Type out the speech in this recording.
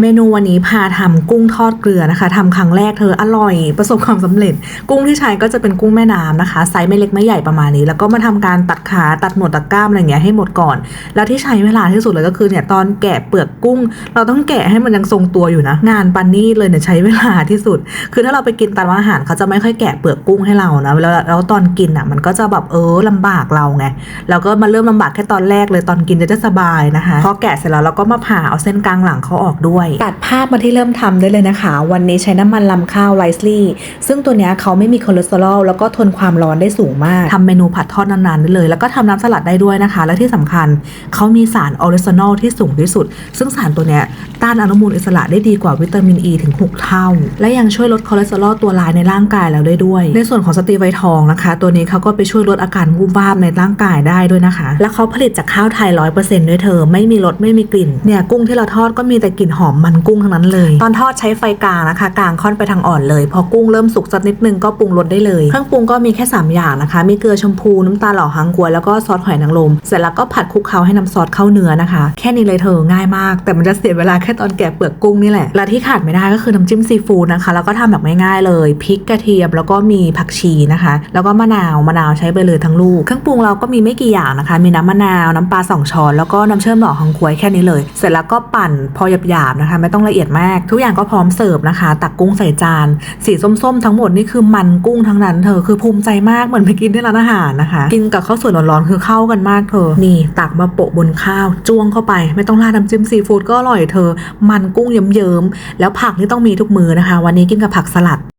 เมนูวันนี้พาทำกุ้งทอดเกลือนะคะทำครั้งแรกเธออร่อย ประสบความสำเร็จ กุ้งที่ใช้ก็จะเป็นกุ้งแม่น้ำนะคะไซส์ไม่เล็กไม่ใหญ่ประมาณนี้ แล้วก็มาทำการตัดขาตัดหนวดตัดกล้ามอะไรเงี้ยให้หมดก่อน แล้วที่ใช้เวลาที่สุดเลยก็คือเนี่ยตอนแกะเปลือกกุ้ง เราต้องแกะให้มันยังทรงตัวอยู่นะ งานปันนี่เลยเนี่ยใช้เวลาที่สุด คือถ้าเราไปกินตามร้านอาหารเขาจะไม่ค่อยแกะเปลือกกุ้งให้เรานะแล้วแล้วตอนกินอะมันก็จะแบบเออลำบากเราไงแล้วก็มาเริ่มลำบากแค่ตอนแรกเลยตอนกินจะได้สบายนะคะพอแกะเสร็จแล้วเราก็มาผ่าเอาเส้นกลางหลังเขาออกด้วยตัดภาพมาที่เริ่มทำได้เลยนะคะ วันนี้ใช้น้ำมันลำข้าวไรซ์ลี่ซึ่งตัวนี้เขาไม่มีคอเลสเตอรอลแล้วก็ทนความร้อนได้สูงมากทำเมนูผัดทอดนานๆได้เลย แล้วก็ทำน้ำสลัดได้ด้วยนะคะ และที่สำคัญเขามีสารออริจินอลที่สูงที่สุด ซึ่งสารตัวนี้ต้านอนุมูลอิสระได้ดีกว่าวิตามินอ e ีถึง 6 เท่า และยังช่วยลดคอเลสเตอรอลตัวร้ายในร่างกายเราได้ด้วย ในส่วนของสตีไวทองนะคะ ตัวนี้เขาก็ไปช่วยลดอาการวูบวาบในร่างกายได้ด้วยนะคะ และเขาผลิตจากข้าวไทยร้อยเปอร์เซ็นต์ด้วยเธอไม่มีรสไม่มีกลิ่นเนี่ยกุ้งที่เราทอดก็มีแต่กลิ่นหอมมันกุ้งทั้งนั้นเลย ตอนทอดใช้ไฟกลางนะคะกลางค่อนไปทางอ่อนเลยพอกุ้งเริ่มสุกสักนิดนึงก็ปรุงรสได้เลยเครื่องปรุงก็มีแค่ 3 อย่างนะคะ มีเกลือชมพูน้ำตาลหล่อหางกวยแล้วก็ซอสหอยนางรมเสร็จแล้วก็ผัดคลุกเคล้าให้น้ำซอสเข้าเนื้อนะคะ แค่นี้เลยเธอง่ายมาก แต่มันจะเสียเวลาแค่ตอนแกะเปลือกกุ้งนี่แหละและที่ขาดไม่ได้ก็คือน้ำจิ้มซีฟู้ดนะคะ แล้วก็ทำแบบง่ายๆเลยพริกกระเทียมแล้วก็มีผักชีนะคะ แล้วก็มะนาวมะนาวใช้ไปเลยทั้งลูกเครื่องปรุงเราก็มีไม่กี่อย่างนะคะ มีน้ำมะนาวน้ำปลาสองช้อนแล้วก็น้ำเชื่อมหล่อหางกวยแค่นี้เลย เสร็จแล้วก็ปั่นพอหยาบๆนะคะ ไม่ต้องละเอียดมาก ทุกอย่างก็พร้อมเสิร์ฟนะคะ ตักกุ้งใส่จาน สีส้มๆ ทั้งหมดนี่คือมันกุ้งทั้งนั้นเธอคือภูมิใจมากเหมือนไปกินที่ร้านอาหารนะคะ กินกับข้าวสวยร้อนๆคือเข้ากันมากเธอ นี่ตักมาโปะบนข้าวจ้วงเข้าไป ไม่ต้องราดน้ำจิ้มซีฟู้ดก็อร่อยเธอ มันกุ้งเยิ้มๆแล้วผักนี่ต้องมีทุกมือนะคะ วันนี้กินกับผักสลัด